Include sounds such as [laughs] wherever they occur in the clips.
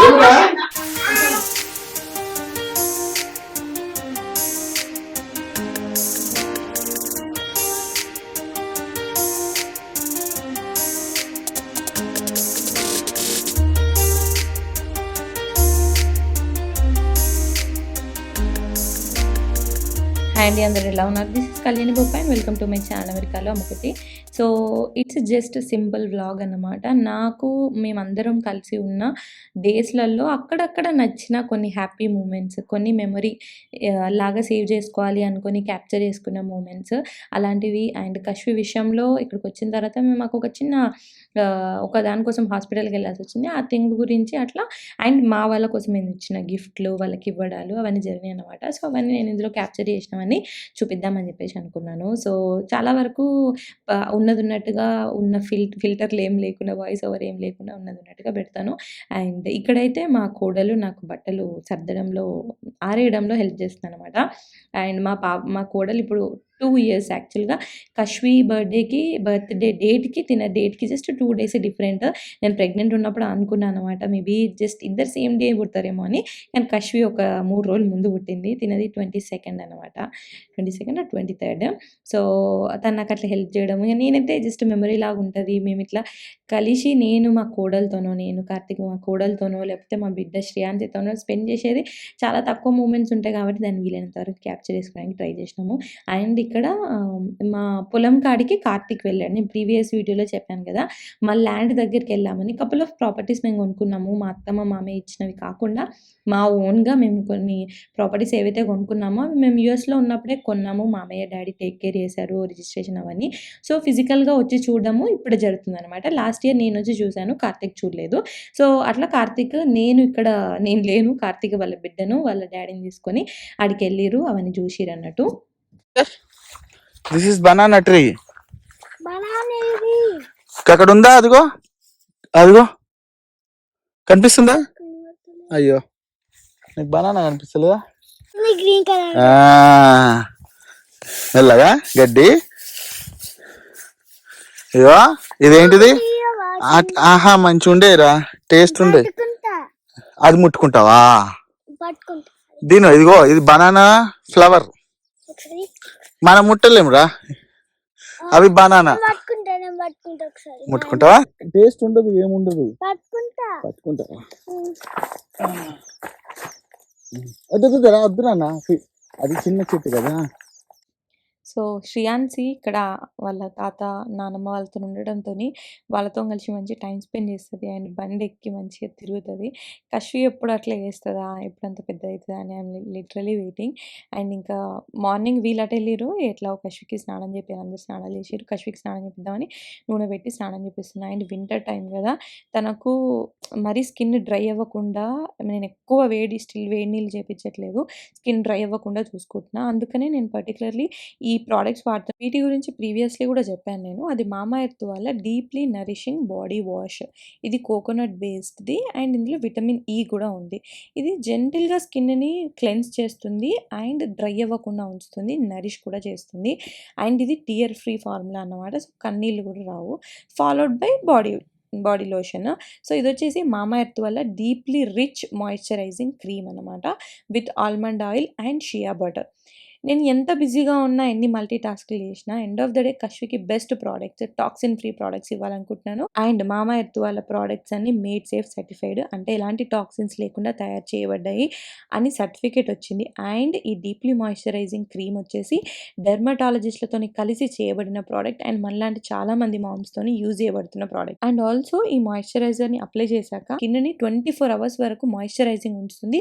ఏమిరా? హాయ్ అండి అందరు ఎలా ఉన్నారు this is Kalyani గోపాయ్ welcome to my channel అమెరికాలో అమ్మకుటి so it's just simple vlog అన్నమాట. నాకు మేమందరం కలిసి ఉన్న డేస్లలో అక్కడక్కడ నచ్చిన కొన్ని హ్యాపీ మూమెంట్స్ కొన్ని మెమరీ లాగా సేవ్ చేసుకోవాలి అనుకొని క్యాప్చర్ చేసుకున్న మూమెంట్స్ అలాంటివి. అండ్ కశ్వి విషయంలో ఇక్కడికి వచ్చిన తర్వాత మేము మాకు ఒక చిన్న ఒక దానికోసం హాస్పిటల్కి వెళ్ళాల్సి వచ్చింది. ఆ థింగ్ గురించి అట్లా అండ్ మా వాళ్ళ కోసం నేను ఇచ్చిన గిఫ్ట్లు వాళ్ళకి ఇవ్వడాలు అవన్నీ జరిగినాయి అనమాట సో అవన్నీ నేను ఇందులో క్యాప్చర్ చేసినవన్నీ చూపిద్దామని చెప్పేసి అనుకున్నాను. సో చాలా వరకు ఉన్నది ఉన్నట్టుగా ఉన్న ఫిల్ ఫిల్టర్లు ఏం లేకుండా వాయిస్ ఓవర్ ఏం లేకుండా ఉన్నది ఉన్నట్టుగా పెడతాను. అండ్ ఇక్కడైతే మా కోడలు నాకు బట్టలు సర్దడంలో ఆరేయడంలో హెల్ప్ చేస్తుంది అనమాట అండ్ మా పా మా కోడలు ఇప్పుడు టూ ఇయర్స్ యాక్చువల్గా కశ్వి బర్త్డేకి బర్త్డే డేట్కి తిన డేట్కి జస్ట్ టూ డేస్ డిఫరెంట్ నేను ప్రెగ్నెంట్ ఉన్నప్పుడు అనుకున్నాను అనమాట మేబీ జస్ట్ ఇద్దరు సేమ్ డే పుడతారేమో అని. కానీ కశ్వి ఒక మూడు రోజులు ముందు పుట్టింది. తినది ట్వంటీ సెకండ్ అనమాట twenty second twenty third so తను నాకు అట్లా హెల్ప్ చేయడం ఇక నేనైతే జస్ట్ మెమరీ లాగా ఉంటుంది. మేము ఇట్లా కలిసి నేను మా కోడలతోనో నేను కార్తీక్ మా కోడలతోనో లేకపోతే మా బిడ్డ శ్రేయాంతితోనో స్పెండ్ చేసేది చాలా తక్కువ మూమెంట్స్ ఉంటాయి కాబట్టి దాన్ని వీలైనంత వరకు క్యాప్చర్ చేసుకోవడానికి ట్రై చేసినాము. అండ్ ఇక్కడ మా పొలం కాడికి కార్తీక్ వెళ్ళాడు. నేను ప్రీవియస్ వీడియోలో చెప్పాను కదా మా ల్యాండ్ దగ్గరికి వెళ్ళామని కపుల్ ఆఫ్ ప్రాపర్టీస్ మేము కొనుక్కున్నాము. మా అత్తమ్మ మామయ్య ఇచ్చినవి కాకుండా మా ఓన్గా మేము కొన్ని ప్రాపర్టీస్ ఏవైతే కొనుక్కున్నామో అవి మేము యూఎస్లో ఉన్నప్పుడే కొన్నాము. మామయ్య డాడీ టేక్ కేర్ చేశారు రిజిస్ట్రేషన్ అవన్నీ. సో ఫిజికల్గా వచ్చి చూడడము ఇప్పుడు జరుగుతుంది అనమాట లాస్ట్ ఇయర్ నేను వచ్చి చూశాను కార్తీక్ చూడలేదు. సో అట్లా కార్తీక్ నేను ఇక్కడ నేను లేను. కార్తీక్ వాళ్ళ బిడ్డను వాళ్ళ డాడీని తీసుకొని ఆడికి వెళ్ళిరు అవన్నీ చూసిరు అన్నట్టు. దిస్ ఇస్ బనానా ట్రీ అక్కడ ఉందా? అదిగో. అదిగో. కనిపిస్తుందా? అయ్యో. నీకు బనానా కనిపిస్తలేదా? మెల్లగా గడ్డి. ఇగో ఇదేంటిది? ఆహా మంచి ఉండేరా టేస్ట్ ఉండే. అది ముట్టుకుంటావా? దీని ఇదిగో ఇది బనానా ఫ్లవర్ మనం ముట్టలేమురా. అవి బనానా. ముట్టుకుంటావా? టేస్ట్ ఉండదు ఏముండదు. పట్టుకుంటా. పట్టుకుంటావా వద్దు వద్దురా వద్దు నాన్న. అది చిన్న చెట్టు కదా. సో శ్రియాన్సి ఇక్కడ వాళ్ళ తాత నానమ్మ వాళ్ళతో ఉండడంతో వాళ్ళతో కలిసి మంచి టైం స్పెండ్ చేస్తుంది. అండ్ బండి ఎక్కి మంచిగా తిరుగుతుంది. కశ్వి ఎప్పుడు అట్లా చేస్తుందా? ఎప్పుడు అంత పెద్ద అవుతుందా అని ఐఎమ్ లిటరలీ వెయిటింగ్. అండ్ ఇంకా మార్నింగ్ వీళ్ళు అటు వెళ్ళిరు ఎట్లా కశ్వికి స్నానం చెప్పారు అందరు స్నానాలు చేసారు కశ్వికి స్నానం చేపిద్దామని నూనె పెట్టి స్నానం చేపిస్తున్నా. అండ్ వింటర్ టైం కదా తనకు మరీ స్కిన్ డ్రై అవ్వకుండా నేను ఎక్కువ వేడి స్టిల్ వేడి నీళ్ళు చేపించట్లేదు. స్కిన్ డ్రై అవ్వకుండా చూసుకుంటున్నా. అందుకనే నేను పర్టికులర్లీ ఈ ప్రోడక్ట్స్ వాడతాను వీటి గురించి ప్రీవియస్లీ కూడా చెప్పాను నేను. అది మామా ఎర్త్ వల్ల డీప్లీ నరిషింగ్ బాడీ వాష్ ఇది కోకోనట్ బేస్డ్ది అండ్ ఇందులో విటమిన్ ఈ e కూడా ఉంది. ఇది జెంటిల్గా స్కిన్ని క్లెన్స్ చేస్తుంది అండ్ డ్రై అవ్వకుండా ఉంచుతుంది నరిష్ కూడా చేస్తుంది. అండ్ ఇది టీయర్ ఫ్రీ ఫార్ములా అన్నమాట. సో కన్నీళ్ళు కూడా రావు. Followed by body body lotion so ఇది వచ్చేసి మామా ఎర్త్ వల్ల డీప్లీ రిచ్ మాయిశ్చరైజింగ్ క్రీమ్ అనమాట with almond oil and shea butter నేను ఎంత బిజీగా ఉన్నా ఎన్ని మల్టీ టాస్క్లు చేసినా end of the day కశ్వికి best products toxin free products ఇవ్వాలనుకుంటున్నాను. అండ్ మామా ఎర్త్ వాళ్ళ ప్రోడక్ట్స్ అన్ని మేడ్ సేఫ్ సర్టిఫైడ్ అంటే ఎలాంటి టాక్సిన్స్ లేకుండా తయారు చేయబడ్డాయి అని సర్టిఫికేట్ వచ్చింది. అండ్ ఈ డీప్లీ మాయిశ్చరైజింగ్ క్రీమ్ వచ్చేసి డెర్మటాలజిస్ట్లతో కలిసి చేయబడిన ప్రోడక్ట్ అండ్ మనలాంటి చాలా మంది మామ్స్తోని యూజ్ చేయబడుతున్న ప్రోడక్ట్ అండ్ ఆల్సో ఈ మాయిశ్చరైజర్ని అప్లై చేశాక స్కిన్ని ట్వంటీ ఫోర్ అవర్స్ వరకు మాయిశ్చరైజింగ్ ఉంచుతుంది.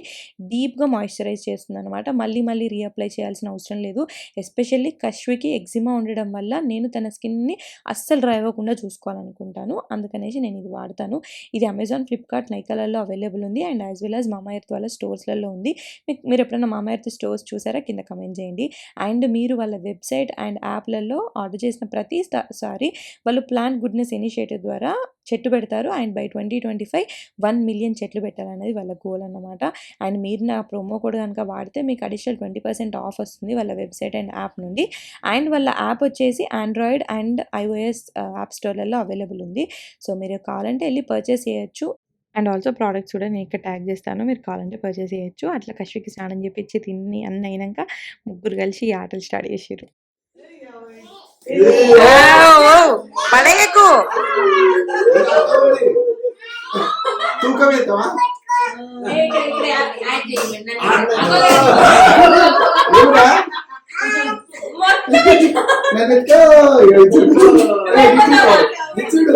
డీప్గా మాయిశ్చరైజ్ చేస్తుంది అనమాట మళ్ళీ మళ్ళీ రీఅప్లై చేయాల్సిన అవసరం లేదు. ఎస్పెషల్లీ కశ్వికి ఎగ్జిమా ఉండడం వల్ల నేను తన స్కిన్ని అస్సలు డ్రై అవ్వకుండా చూసుకోవాలనుకుంటాను. అందుకనేసి నేను ఇది వాడతాను. ఇది అమెజాన్ ఫ్లిప్కార్ట్ నైకాలలో అవైలబుల్ ఉంది. And as well as Mamaearth వాళ్ళ స్టోర్స్లలో ఉంది. మీకు మీరు ఎప్పుడైనా మామా ఎర్త్ స్టోర్స్ చూసారా? కింద కమెంట్ చేయండి. అండ్ మీరు వాళ్ళ వెబ్సైట్ అండ్ యాప్లలో ఆర్డర్ చేసిన ప్రతిసారి వాళ్ళు ప్లాన్ గుడ్నెస్ ఇనిషియేటివ్ ద్వారా చెట్టు పెడతారు. And by twenty twenty five one million చెట్లు పెట్టాలనేది వాళ్ళ గోల్ అన్నమాట. అండ్ మీరు నా ప్రోమో కోడ్ కనుక వాడితే మీకు అడిషనల్ ట్వంటీ పర్సెంట్ ఆఫ్ వస్తుంది వాళ్ళ వెబ్సైట్ అండ్ యాప్ నుండి. అండ్ వాళ్ళ యాప్ వచ్చేసి ఆండ్రాయిడ్ అండ్ ఐఓఎస్ యాప్ స్టోర్లలో అవైలబుల్ ఉంది. సో మీరు కావాలంటే వెళ్ళి పర్చేస్ చేయొచ్చు. అండ్ ఆల్సో ప్రోడక్ట్స్ కూడా నేను ఇక్కడ ట్యాగ్ చేస్తాను. మీరు కావాలంటే పర్చేస్ చేయొచ్చు. అట్లా కశ్వికి స్నానం చేపించి తిని అన్న అయినాక ముగ్గురు కలిసి ఈ ఆటలు స్టార్ట్ చేసారు పడగకు తూకం ఎత్తావా ఏమిరా? నన్ను ఎత్తుకో. ఇక చూడు. ఏ, ఇటు చూడు. ఇటు చూడు.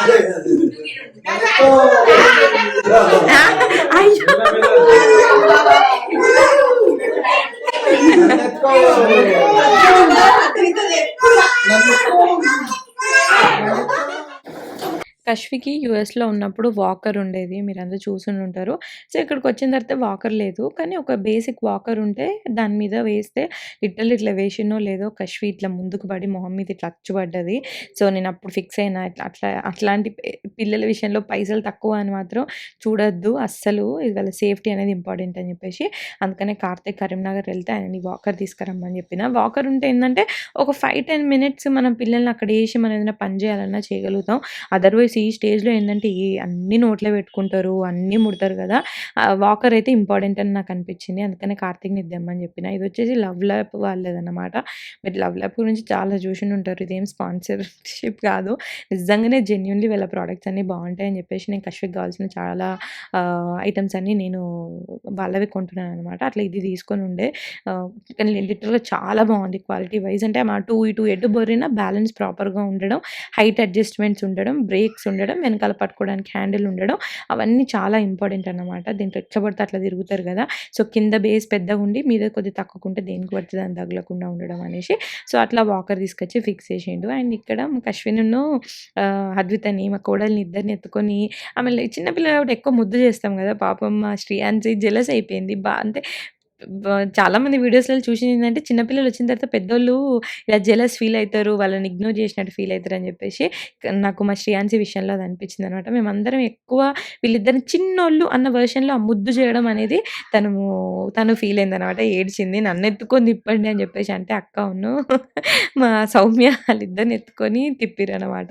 అదే, అదే. ఎత్తుకో. నన్ను ఎత్తుకో. నన్ను ఎత్తుకో. అశ్వికి యూఎస్లో ఉన్నప్పుడు వాకర్ ఉండేది మీరు అందరూ ఉంటారు. సో ఇక్కడికి వచ్చిన తర్వాత వాకర్ లేదు. కానీ ఒక బేసిక్ వాకర్ ఉంటే దాని మీద వేస్తే లిటల్ ఇట్లా వేసినో లేదో కశ్వి ఇట్లా ముందుకు పడి మొహం మీద ఇట్లా అచ్చుపడ్డది. సో నేను అప్పుడు ఫిక్స్ అయినా ఇట్లా అట్లా అట్లాంటి పిల్లల విషయంలో పైసలు తక్కువ అని మాత్రం చూడొద్దు. అస్సలు ఇది వాళ్ళ సేఫ్టీ అనేది ఇంపార్టెంట్ అని చెప్పేసి అందుకనే కార్తీక్ కరీంనగర్ వెళ్తే ఆయన వాకర్ తీసుకురమ్మని చెప్పిన. వాకర్ ఉంటే ఏంటంటే ఒక ఫైవ్ టెన్ మినిట్స్ మనం పిల్లల్ని అక్కడ వేసి మనం ఏదైనా పని చేయాలన్నా చేయగలుగుతాం. అదర్వైజ్ ఈ స్టేజ్లో ఏంటంటే ఈ అన్ని నోట్లో పెట్టుకుంటారు అన్నీ ముడతారు కదా వాకర్ అయితే ఇంపార్టెంట్ అని నాకు అనిపించింది. అందుకనే కార్తీక్ని ఇద్దామని చెప్పిన. ఇది వచ్చేసి లవ్ ల్యాప్ వాళ్ళదన్నమాట. మీరు లవ్ ల్యాప్ గురించి చాలా చూసి ఉంటారు. ఇదేం స్పాన్సర్షిప్ కాదు. నిజంగానే జెన్యున్లీ వీళ్ళ ప్రోడక్ట్స్ అన్నీ బాగుంటాయని చెప్పేసి నేను కశ్విక్ కావాల్సిన చాలా ఐటమ్స్ అన్నీ నేను వాళ్ళవి కొంటున్నాను అనమాట అట్లా ఇది తీసుకొని ఉండే. కానీ లిటరల్గా చాలా బాగుంది క్వాలిటీ వైజ్. అంటే మా టూ ఇటు ఎటు బొరినా బ్యాలెన్స్ ప్రాపర్గా ఉండడం హైట్ అడ్జస్ట్మెంట్స్ ఉండడం బ్రేక్స్ ఉండడం ఉండడం వెనకాల పట్టుకోవడానికి హ్యాండిల్ ఉండడం అవన్నీ చాలా ఇంపార్టెంట్ అన్నమాట. దీంట్లో ఎట్లా పడితే అట్లా తిరుగుతారు కదా. సో కింద బేస్ పెద్దగా ఉండి మీద కొద్ది తక్కువ ఉంటే దేనికి పడితే దాన్ని తగలకుండా ఉండడం అనేసి. సో అట్లా వాకర్ తీసుకొచ్చి ఫిక్స్ చేసిండు. అండ్ ఇక్కడ అశ్విన్ను అద్వితని మా కోడల్ని ఇద్దరిని ఎత్తుకొని ఆమె చిన్నపిల్లలు ఎక్కువ ముద్దు చేస్తాం కదా. పాపం మా శ్రీయాన్సి జెలస్ అయిపోయింది. బా అంటే చాలామంది చాలా మంది వీడియోస్‌లలో చూసింది ఏందంటే చిన్నపిల్లలు వచ్చిన తర్వాత పెద్దోళ్ళు ఇలా జెలస్ ఫీల్ అయితారు. వాళ్ళని ఇగ్నోర్ చేసినట్టు ఫీల్ అయితారని చెప్పేసి క నాకు మా శ్రేయాన్సి విషయంలో అది అనిపించిందనమాట. మేమందరం ఎక్కువ వీళ్ళిద్దరిని చిన్నోళ్ళు అన్న వెర్షన్‌లో ఆ ముద్దు చేయడం అనేది తను తను ఫీల్ అయిందనమాట. ఏడ్చింది. నన్ను ఎత్తుకొని తిప్పండి అని చెప్పేసి అంటే అక్క అక్కను [laughs] మా సౌమ్య వాళ్ళిద్దరిని ఎత్తుకొని తిప్పిరనమాట.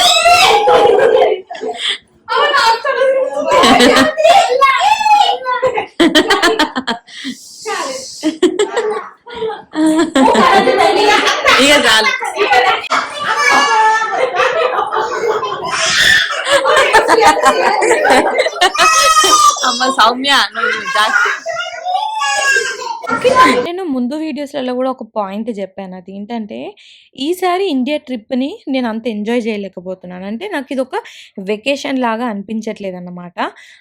సౌమ్య నువ్వు నేను ముందు వీడియోస్‌లలో కూడా ఒక పాయింట్ చెప్పాను. అది ఏంటంటే ఈసారి ఇండియా ట్రిప్‌ని నేను అంత ఎంజాయ్ చేయలేకపోతున్నాను. అంటే నాకు ఇది ఒక వెకేషన్ లాగా అనిపించట్లేదు అన్నమాట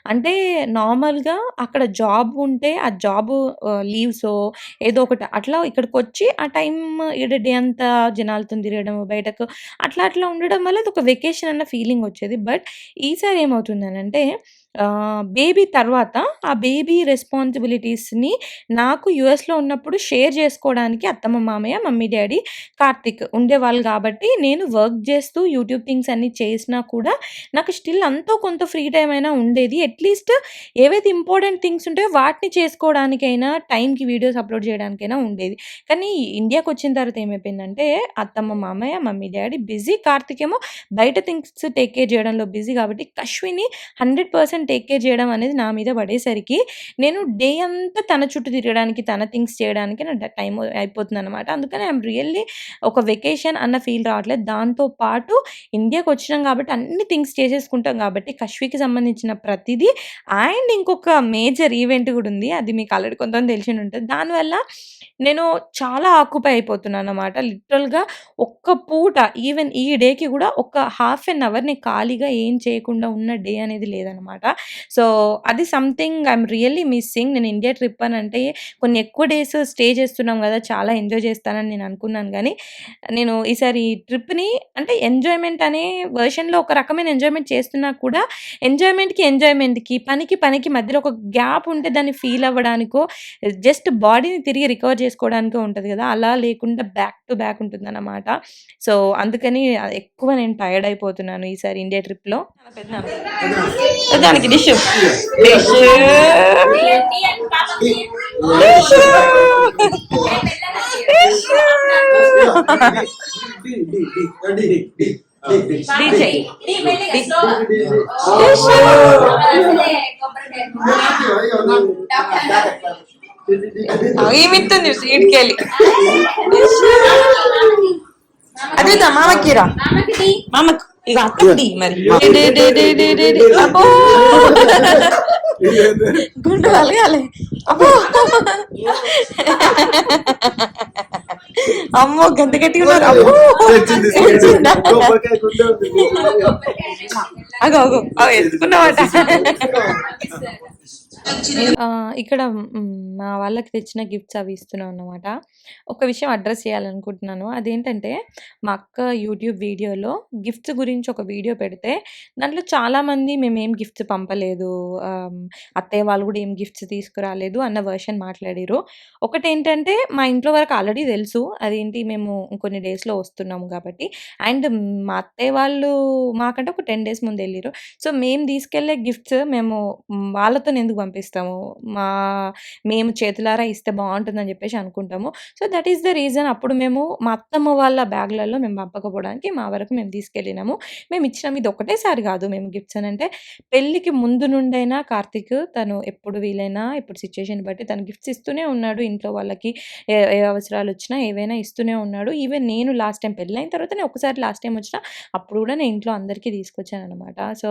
అంటే నార్మల్‌గా అక్కడ జాబ్ ఉంటే, ఆ జాబ్ లీవ్స్ ఏదో ఒకటి అట్లా ఇక్కడికి వచ్చి ఆ టైం ఈడ డే అంతా తిరగడం, బయటకు అట్లా అట్లా ఉండడం వల్ల అదొక వెకేషన్ అన్న ఫీలింగ్ వచ్చేది. బట్ ఈసారి ఏమవుతుందనంటే బేబీ తర్వాత ఆ బేబీ రెస్పాన్సిబిలిటీస్‌ని నాకు యూఎస్‌లో ఉన్నప్పుడు షేర్ చేసుకోవడానికి అత్తమ్మ, మామయ్య, మమ్మీ, డాడీ కార్తిక్ ఉండేవాళ్ళు కాబట్టి నేను వర్క్ చేస్తూ యూట్యూబ్ థింగ్స్ అన్నీ చేసినా కూడా నాకు స్టిల్ అంతో కొంత ఫ్రీ టైం అయినా ఉండేది. అట్‌లీస్ట్ ఏవైతే ఇంపార్టెంట్ థింగ్స్ ఉంటాయో వాటిని చేసుకోవడానికైనా, టైంకి వీడియోస్ అప్‌లోడ్ చేయడానికైనా ఉండేది. కానీ ఇండియాకి వచ్చిన తర్వాత ఏమైపోయిందంటే అత్తమ్మ, మామయ్య, మమ్మీ, డాడీ బిజీ. కార్తిక్ ఏమో బయట థింగ్స్ టేక్ కేర్ చేయడంలో బిజీ కాబట్టి కశ్విని 100% టేక్ కేర్ చేయడం అనేది నా మీద పడేసరికి నేను డే అంతా తన చుట్టూ తిరగడానికి, తన థింగ్స్ చేయడానికి నా టైం అయిపోతుంది అయిపోతుందనమాట. అందుకని ఐఎమ్ రియల్లీ ఒక వెకేషన్ అన్న ఫీల్ రావట్లేదు. దాంతో పాటు ఇండియాకి వచ్చినాం కాబట్టి అన్ని థింగ్స్ చేసేసుకుంటాం కాబట్టి కశ్వికి సంబంధించిన ప్రతిదీ అండ్ ఇంకొక మేజర్ ఈవెంట్ కూడా ఉంది. అది మీకు ఆల్రెడీ కొంతమంది తెలిసి ఉంటుంది దానివల్ల నేను చాలా ఆక్యుపై అయిపోతున్నానన్నమాట. లిటరల్‌గా ఒక్క పూట ఈవెన్ ఈ డేకి కూడా ఒక హాఫ్ అన్ అవర్ నేను ఖాళీగా ఏం చేయకుండా ఉన్న డే అనేది లేదనమాట. సో అది సంథింగ్ ఐఎమ్ రియల్లీ మిస్సింగ్ నేను ఇండియా ట్రిప్ అని అంటే కొన్ని ఎక్కువ డేస్ స్టే చేస్తున్నాం కదా చాలా ఎంజాయ్ చేస్తానని నేను అనుకున్నాను. కానీ నేను ఈసారి ఈ ట్రిప్ని అంటే ఎంజాయ్మెంట్ అనే వర్షన్లో ఒక రకమైన ఎంజాయ్మెంట్ చేస్తున్నా కూడా ఎంజాయ్మెంట్కి ఎంజాయ్మెంట్కి పనికి పనికి మధ్యలో ఒక గ్యాప్ ఉంటే దాన్ని ఫీల్ అవ్వడానికో జస్ట్ బాడీని తిరిగి రికవర్ చేసుకోవడానికో ఉంటుంది కదా. అలా లేకుండా బ్యాక్ టు బ్యాక్ ఉంటుందన్నమాట. సో అందుకని ఎక్కువ నేను టైర్డ్ అయిపోతున్నాను ఈసారి ఇండియా ట్రిప్లో దానికి డిష్ డిష్ డీజే ఈమిత్తుంది సీట్కి వెళ్ళి అది మామకిరా మామకు ఇక అక్కడి మరి day, day, day, day, day, day. అబ్బో గుండు కలగాలి అబ్బో అమ్మో గంత గట్టిగా ఉన్నారు అబ్బో తెచ్చిందా? అగో అగో అగో ఎత్తుకున్నావట ఆ, ఇక్కడ మా వాళ్ళకి తెచ్చిన గిఫ్ట్స్ అవి ఇస్తున్నాం అన్నమాట. ఒక విషయం అడ్రస్ చేయాలనుకుంటున్నాను. అదేంటంటే మా అక్క యూట్యూబ్ వీడియోలో గిఫ్ట్స్ గురించి ఒక వీడియో పెడితే దాంట్లో చాలామంది మేమేం గిఫ్ట్స్ పంపలేదు అత్తయ్య వాళ్ళు కూడా ఏం గిఫ్ట్స్ తీసుకురాలేదు అన్న వర్షన్ మాట్లాడారు ఒకటేంటంటే మా ఇంట్లో వరకు ఆల్రెడీ తెలుసు. అదేంటి మేము కొన్ని డేస్లో వస్తున్నాము కాబట్టి. అండ్ మా అత్తయ్య వాళ్ళు మాకంటే ఒక టెన్ డేస్ ముందు వెళ్ళారు సో మేము తీసుకెళ్ళే గిఫ్ట్స్ మేము వాళ్ళతో ఎందుకు పంపిస్తాము మా మేము చేతులారా ఇస్తే బాగుంటుందని చెప్పేసి అనుకుంటాము. So that is the reason అప్పుడు మేము మా అత్తమ్మ వాళ్ళ బ్యాగ్లలో మేము పంపకపోవడానికి మా వరకు మేము తీసుకెళ్ళినాము. మేము ఇచ్చినాము ఇది ఒకటేసారి కాదు మేము గిఫ్ట్స్ అని. అంటే పెళ్ళికి ముందు నుండైనా కార్తిక్ తను ఎప్పుడు వీలైనా ఇప్పుడు సిచ్యుయేషన్ బట్టి తను గిఫ్ట్స్ ఇస్తూనే ఉన్నాడు. ఇంట్లో వాళ్ళకి ఏ అవసరాలు వచ్చినా ఏవైనా ఇస్తూనే ఉన్నాడు. ఈవెన్ నేను లాస్ట్ టైం పెళ్ళైన తర్వాత నేను ఒకసారి లాస్ట్ టైం వచ్చిన అప్పుడు కూడా నేను ఇంట్లో అందరికీ తీసుకొచ్చాను అనమాట సో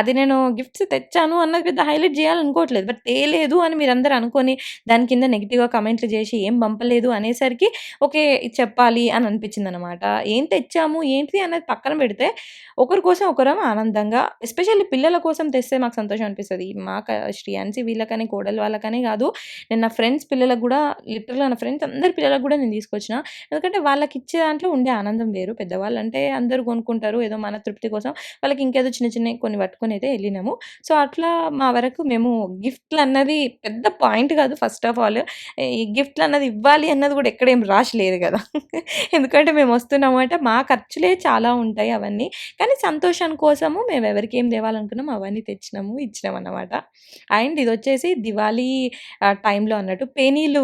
అది నేను గిఫ్ట్స్ తెచ్చాను అన్నది పెద్ద హైలైట్ అనుకోవట్లేదు. బట్ తేలేదు అని మీరందరూ అనుకొని దాని కింద నెగిటివ్గా కమెంట్లు చేసి ఏం పంపలేదు అనేసరికి ఓకే చెప్పాలి అని అనిపించింది అనమాట ఏం తెచ్చాము ఏంటి అనేది పక్కన పెడితే ఒకరి కోసం ఒకరం ఆనందంగా ఎస్పెషల్లీ పిల్లల కోసం తెస్తే మాకు సంతోషం అనిపిస్తుంది. మా శ్రీయాన్సి వీళ్ళకని కోడల వాళ్ళకనే కాదు నేను నా ఫ్రెండ్స్ పిల్లలకు కూడా లిటరల్గా నా ఫ్రెండ్స్ అందరి పిల్లలకు కూడా నేను తీసుకొచ్చిన. ఎందుకంటే వాళ్ళకి ఇచ్చే దాంట్లో ఉండే ఆనందం వేరు. పెద్దవాళ్ళు అంటే అందరూ కొనుక్కుంటారు ఏదో మన తృప్తి కోసం. వాళ్ళకి ఇంకేదో చిన్న చిన్న కొన్ని పట్టుకొని అయితే వెళ్ళినాము. సో అట్లా మా వరకు మేము గిఫ్ట్లు అన్నది పెద్ద పాయింట్ కాదు ఫస్ట్ ఆఫ్ ఆల్. ఈ గిఫ్ట్లు అన్నది ఇవ్వాలి అన్నది కూడా ఎక్కడ ఏం రాసి లేదు కదా. ఎందుకంటే మేము వస్తున్నాము మా ఖర్చులే చాలా ఉంటాయి అవన్నీ. కానీ సంతోషం కోసము మేము ఎవరికి ఏం తేవాలనుకున్నాం అవన్నీ తెచ్చినాము ఇచ్చినాం అన్నమాట అండ్ ఇది వచ్చేసి దివాళీ టైంలో అన్నట్టు పేనీలు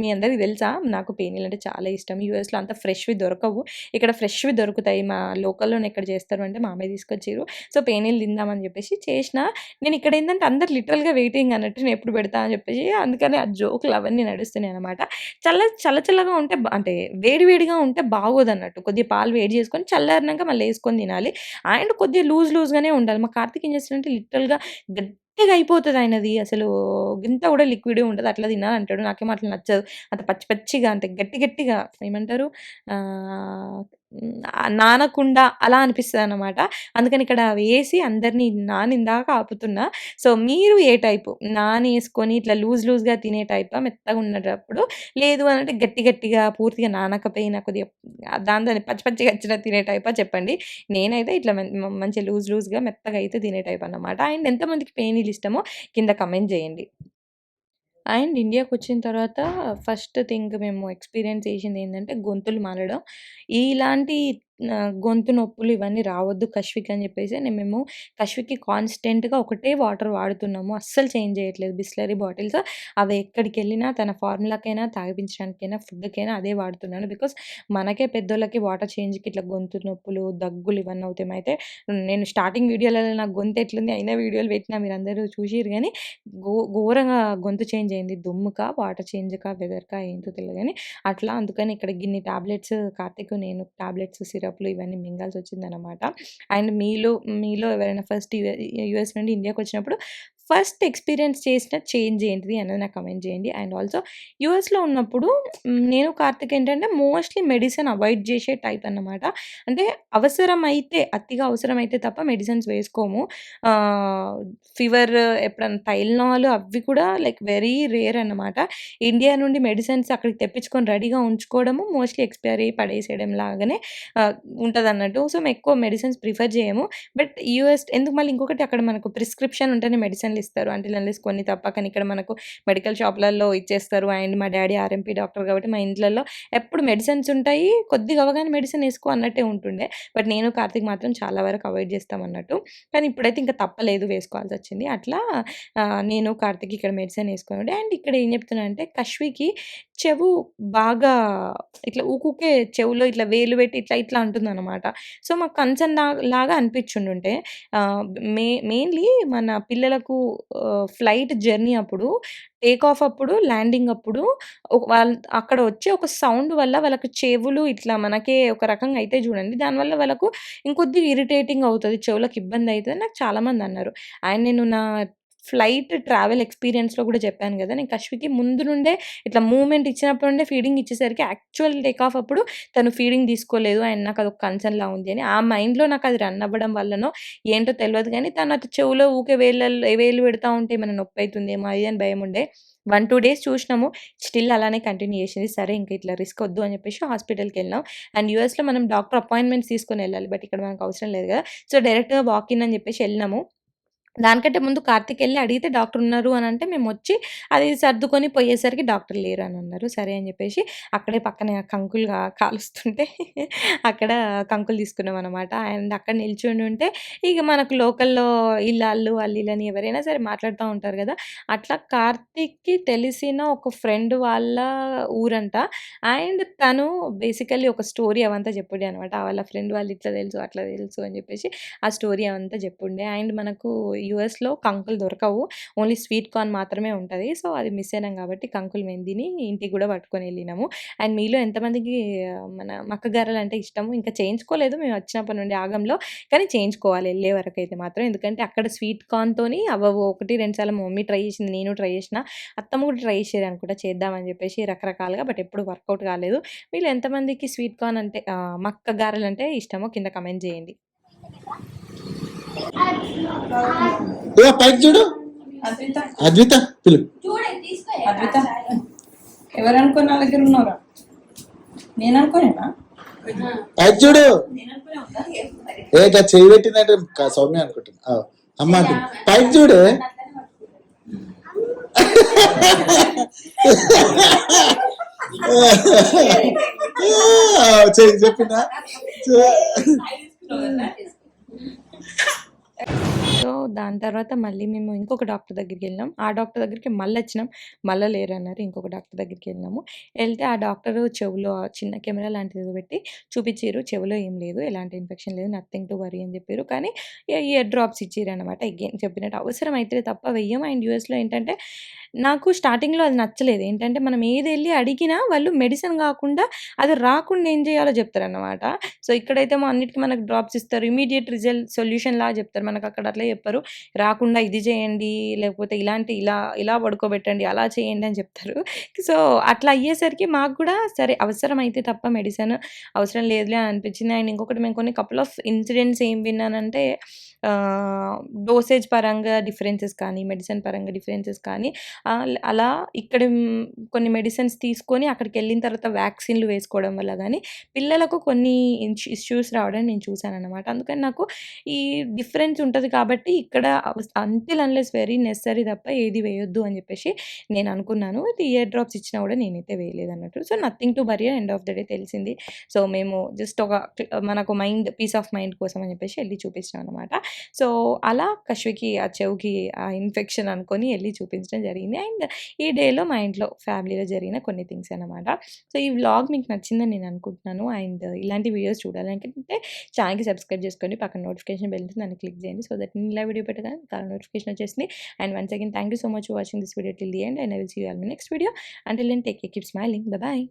మీ అందరికీ తెలుసా? నాకు పేనీలు అంటే చాలా ఇష్టం. యూఎస్లో అంత ఫ్రెష్వి దొరకవు. ఇక్కడ ఫ్రెష్వి దొరుకుతాయి. మా లోకల్లోనే ఎక్కడ చేస్తారు అంటే మామే తీసుకొచ్చారు సో పేనీలు తిందామని చెప్పేసి చేసిన. నేను ఇక్కడ ఏంటంటే అందరు లిటరల్గా వెయిటింగ్ అన్నట్టు నేను ఎప్పుడు పెడతా అని చెప్పేసి అందుకని ఆ జోకులు అవన్నీ నడుస్తున్నాయి అనమాట చల్ల చల్ల చల్లగా ఉంటే అంటే వేడి వేడిగా ఉంటే బాగోదు అన్నట్టు. కొద్దిగా పాలు వేడి చేసుకొని చల్లారినాక మళ్ళీ వేసుకొని తినాలి. అండ్ కొద్దిగా లూజ్ లూజ్గానే ఉండాలి. మా కార్తీక్ ఏం చేస్తాడంటే లిటరల్గా గట్టిగా అయిపోతుంది ఆయనది. అసలు ఇంత కూడా లిక్విడ్ ఉండదు. అట్లా తినాలి అంటాడు. నాకేమో అట్లా నచ్చదు. అంత పచ్చి పచ్చిగా అంత గట్టి గట్టిగా ఏమంటారు? నానకుండా అలా అనిపిస్తుంది అనమాట అందుకని ఇక్కడ వేసి అందరినీ నానిందాక ఆపుతున్నా. సో మీరు ఏ టైపు? నానేసుకొని ఇట్లా లూజ్ లూజ్గా తినే టైపా? మెత్తగా ఉన్నప్పుడు? లేదు అని అంటే గట్టి గట్టిగా పూర్తిగా నానకపోయినా కొద్దిగా దాని దాన్ని పచ్చి పచ్చిగా వచ్చిన తినే టైపా చెప్పండి. నేనైతే ఇట్లా మంచి లూజ్ లూజ్గా మెత్తగా అయితే తినే టైప్ అన్నమాట అండ్ ఎంతమందికి పేనీలు ఇష్టమో కింద కమెంట్ చేయండి. అండ్ ఇండియాకి వచ్చిన తర్వాత ఫస్ట్ థింగ్ మేము ఎక్స్పీరియన్స్ చేసింది ఏంటంటే గొంతులు మారడం. ఇలాంటి గొంతు నొప్పులు ఇవన్నీ రావద్దు కష్విక్ అని చెప్పేసి నేను మేము కష్విక్కి కాన్స్టెంట్గా ఒకటే వాటర్ వాడుతున్నాము. అస్సలు చేంజ్ చేయట్లేదు. బిస్లరీ బాటిల్స్ అవి ఎక్కడికి వెళ్ళినా తన ఫార్ములాకైనా తాగిపించడానికైనా ఫుడ్కైనా అదే వాడుతున్నాను. బికాస్ మనకే పెద్దోళ్ళకి వాటర్ చేంజ్కి ఇట్లా గొంతు నొప్పులు దగ్గులు ఇవన్నీ అవుతాయి. అయితే నేను స్టార్టింగ్ వీడియోలలో నాకు గొంతు ఎట్లుంది అయినా వీడియోలు పెట్టినా మీరు అందరూ చూసిరు కానీ గో ఘోరంగా గొంతు చేంజ్ అయింది. దుమ్ముకా వాటర్ చేంజ్కా వెదర్కా ఏంటో తెలియదు కానీ అట్లా అందుకని ఇక్కడ గిన్ని టాబ్లెట్స్ కార్తీక్ నేను టాబ్లెట్స్ మేకప్లు ఇవన్నీ మింగాల్సి వచ్చిందనమాట అండ్ మీలో మీలో ఎవరైనా ఫస్ట్ యూఎస్ నుండి ఇండియాకి వచ్చినప్పుడు ఫస్ట్ ఎక్స్పీరియన్స్ చేసిన చేంజ్ ఏంటిది అనేది నాకు కమెంట్ చేయండి. అండ్ ఆల్సో యూఎస్లో ఉన్నప్పుడు నేను కార్తిక్ ఏంటంటే మోస్ట్లీ మెడిసిన్ అవాయిడ్ చేసే టైప్ అన్నమాట. అంటే అవసరమైతే అతిగా అవసరమైతే తప్ప మెడిసిన్స్ వేసుకోము. ఫీవర్ ఎప్పుడన్నా టైల్నాల్ అవి కూడా లైక్ వెరీ రేర్ అన్నమాట. ఇండియా నుండి మెడిసిన్స్ అక్కడికి తెప్పించుకొని రెడీగా ఉంచుకోవడము మోస్ట్లీ ఎక్స్పైరీ పడేసేయడం లాగానే ఉంటుంది అన్నట్టు సో మేము ఎక్కువ మెడిసిన్స్ ప్రిఫర్ చేయము. బట్ యూఎస్ ఎందుకు మళ్ళీ ఇంకొకటి అక్కడ మనకు ప్రిస్క్రిప్షన్ ఉంటేనే మెడిసిన్లు ఇస్తారు అంటే అన్లెస్ కొన్ని తప్ప కానీ ఇక్కడ మనకు మెడికల్ షాప్లలో ఇచ్చేస్తారు. అండ్ మా డాడీ ఆర్ఎంపీ డాక్టర్ కాబట్టి మా ఇంట్లలో ఎప్పుడు మెడిసిన్స్ ఉంటాయి కొద్దిగా అవగానే మెడిసిన్ వేసుకో అన్నట్టే ఉంటుండే. బట్ నేను కార్తీక్ మాత్రం చాలా వరకు అవాయిడ్ చేస్తాం అన్నట్టు. కానీ ఇప్పుడైతే ఇంకా తప్పలేదు వేసుకోవాల్సి వచ్చింది. అట్లా నేను కార్తీక్ ఇక్కడ మెడిసిన్ వేసుకున్నాడు అండ్ ఇక్కడ ఏం చెప్తున్నా అంటే కశ్వికి చెవు బాగా ఇట్లా ఊకుకే చెవులో ఇట్లా వేలు పెట్టి ఇట్లా ఇట్లా అంటుంది అనమాట సో మాకు కన్సర్న్ లాగా అనిపించుండుంటే మే మెయిన్లీ మన పిల్లలకు ఫ్లైట్ జర్నీ అప్పుడు టేక్ ఆఫ్ అప్పుడు ల్యాండింగ్ అప్పుడు వాళ్ళ అక్కడ వచ్చే ఒక సౌండ్ వల్ల వాళ్ళకి చెవులు ఇట్లా మనకే ఒక రకంగా అయితే చూడండి. దానివల్ల వాళ్ళకు ఇంకొద్ది ఇరిటేటింగ్ అవుతుంది చెవులకు ఇబ్బంది అవుతుంది నాకు చాలామంది అన్నారు. అండ్ నేను నా ఫ్లైట్ ట్రావెల్ ఎక్స్పీరియన్స్లో కూడా చెప్పాను కదా నేను కశ్వికి ముందు నుండే ఇట్లా మూమెంట్ ఇచ్చినప్పుడు నుండే ఫీడింగ్ ఇచ్చేసరికి యాక్చువల్ టేక్ ఆఫ్ అప్పుడు తను ఫీడింగ్ తీసుకోలేదు అండ్ నాకు అది ఒక కన్సర్న్ ఉంది అని. ఆ మైండ్లో నాకు అది రన్ అవ్వడం వల్లనో ఏంటో తెలియదు కానీ తను అటు చెవులో ఊకే వేళ్ళ వేలు పెడతా ఉంటే మన నొప్పి అవుతుందేమో అది అని భయం ఉండే. వన్ టూ డేస్ చూసినాము స్టిల్ అలానే కంటిన్యూ చేసింది. సరే ఇంకా ఇట్లా రిస్క్ వద్దు అని చెప్పేసి హాస్పిటల్కి వెళ్ళినాం. అండ్ యూఎస్లో మనం డాక్టర్ అపాయింట్మెంట్స్ తీసుకొని వెళ్ళాలి బట్ ఇక్కడ మనకు అవసరం లేదు కదా. సో డైరెక్ట్గా వాకిన్ అని చెప్పేసి వెళ్ళినాము. దానికంటే ముందు కార్తీక్ వెళ్ళి అడిగితే డాక్టర్ ఉన్నారు అని అంటే మేము వచ్చి అది సర్దుకొని పోయేసరికి డాక్టర్ లేరు అని అన్నారు. సరే అని చెప్పేసి అక్కడే పక్కనే కంకులు కాలుస్తుంటే [laughs] అక్కడ కంకులు తీసుకున్నాం అనమాట అండ్ అక్కడ నిల్చుని ఉంటే ఇక మనకు లోకల్లో ఇల్లాళ్ళు వాళ్ళు అని ఎవరైనా సరే మాట్లాడుతూ ఉంటారు కదా. అట్లా కార్తీక్కి తెలిసిన ఒక ఫ్రెండ్ వాళ్ళ ఊరంట. అండ్ తను బేసికల్లీ ఒక స్టోరీ అవంతా చెప్పుడే అనమాట వాళ్ళ ఫ్రెండ్ వాళ్ళు ఇట్లా తెలుసు అట్లా తెలుసు అని చెప్పేసి ఆ స్టోరీ అవంతా చెప్పుండే. అండ్ మనకు యూఎస్లో కంకులు దొరకవు. ఓన్లీ స్వీట్ కార్న్ మాత్రమే ఉంటుంది. సో అది మిస్ అయినాం కాబట్టి కంకులు మెందిని ఇంటికి కూడా పట్టుకొని వెళ్ళినాము. అండ్ మీలో ఎంతమందికి మన మక్కగారలు అంటే ఇష్టము? ఇంకా చేయించుకోలేదు. మేము వచ్చినప్పటి నుండి ఆగంలో. కానీ చేయించుకోవాలి. వెళ్ళే వరకు అయితే మాత్రం. ఎందుకంటే అక్కడ స్వీట్ కార్న్తోని అవ్వవు ఒకటి రెండు సార్లు మమ్మీ ట్రై చేసింది. నేను ట్రై చేసిన. అత్తమ్మ కూడా ట్రై చేసేది అనుకుంటా. చేద్దామని చెప్పేసి రకరకాలుగా. బట్ ఎప్పుడు వర్కౌట్ కాలేదు. మీరు ఎంతమందికి స్వీట్ కార్న్ అంటే మక్క గారెలు అంటే ఇష్టమో కింద కమెంట్ చేయండి. పైకి చూడు. అద్విత. పిలు. అద్విత. ఎవరు అనుకుని నా దగ్గర ఉన్నారా నేను అనుకోనేనా పైకి చూడు. ఏ చేయి పెట్టినట్టు సౌమ్య అనుకుంటున్నా అమ్మ అంటుంది. పైకి చూడే. చెప్పిందా సో దాని తర్వాత మళ్ళీ మేము ఇంకొక డాక్టర్ దగ్గరికి వెళ్ళినాం ఆ డాక్టర్ దగ్గరికి మళ్ళీ వచ్చినాం. మళ్ళీ లేరు అన్నారు ఇంకొక డాక్టర్ దగ్గరికి వెళ్ళినాము వెళ్తే ఆ డాక్టర్ చెవులో చిన్న కెమెరా లాంటిది పెట్టి చూపించారు చెవులో ఏం లేదు. ఎలాంటి ఇన్ఫెక్షన్ లేదు. నథింగ్ టు వరీ అని చెప్పారు కానీ ఇయర్ డ్రాప్స్ ఇచ్చారు అనమాట అగైన్ చెప్పినట్టు అవసరం అయితే తప్ప వెయ్యం అండ్ యూఎస్లో ఏంటంటే నాకు స్టార్టింగ్లో అది నచ్చలేదు. ఏంటంటే మనం ఏది వెళ్ళి అడిగినా వాళ్ళు మెడిసిన్ కాకుండా అది రాకుండా ఏం చేయాలో చెప్తారనమాట సో ఇక్కడైతే మా అన్నిటికీ మనకు డ్రాప్స్ ఇస్తారు. ఇమీడియట్ రిజల్ట్ సొల్యూషన్ లాగా చెప్తారు. మనకు అక్కడ అట్లా చెప్పరు. రాకుండా ఇది చేయండి లేకపోతే ఇలాంటి ఇలా ఇలా పడుకోబెట్టండి అలా చేయండి అని చెప్తారు. సో అట్లా అయ్యేసరికి మాకు కూడా సరే అవసరం అయితే తప్ప మెడిసిన్ అవసరం లేదులే అని అనిపించింది. అండ్ ఇంకొకటి మేము కొన్ని కపుల్ ఆఫ్ ఇన్సిడెంట్స్ ఏం విన్నానంటే డోసేజ్ పరంగా డిఫరెన్సెస్ కానీ మెడిసిన్ పరంగా డిఫరెన్సెస్ కానీ అలా ఇక్కడ కొన్ని మెడిసిన్స్ తీసుకొని అక్కడికి వెళ్ళిన తర్వాత వ్యాక్సిన్లు వేసుకోవడం వల్ల కానీ పిల్లలకు కొన్ని ఇష్యూస్ రావడం నేను చూశాను అనమాట అందుకని నాకు ఈ డిఫరెన్స్ ఉంటుంది కాబట్టి ఇక్కడ అంటిల్ అన్లెస్ వెరీ నెసరీ తప్ప ఏది వేయొద్దు అని చెప్పేసి నేను అనుకున్నాను. ఇది ఇయర్ డ్రాప్స్ ఇచ్చినా కూడా నేనైతే వేయలేదు అన్నట్టు so nothing to worry end of the day తెలిసింది. సో మేము జస్ట్ ఒక మనకు మైండ్ పీస్ ఆఫ్ మైండ్ కోసం అని చెప్పేసి వెళ్ళి చూపించాం అనమాట సో అలా కశ్వికి ఆ చెవుకి ఆ ఇన్ఫెక్షన్ అనుకొని వెళ్ళి చూపించడం జరిగింది. అండ్ ఈ డేలో మా ఇంట్లో ఫ్యామిలీలో జరిగిన కొన్ని థింగ్స్ అనమాట సో ఈ వ్లాగ్ మీకు నచ్చిందని నేను అనుకుంటున్నాను. అండ్ ఇలాంటి వీడియోస్ చూడాలనుకుంటే ఛానల్కి సబ్స్క్రైబ్ చేసుకోండి. పక్కన నోటిఫికేషన్ బెల్ దాన్ని క్లిక్ చేయండి. సో దట్ ఇలా వీడియో పెట్టగానే చాలా నోటిఫికేషన్ వచ్చేసింది. And once again thank you so much for watching this video. Till the end and I will see you all my next video. Until then take keep smiling. Bye.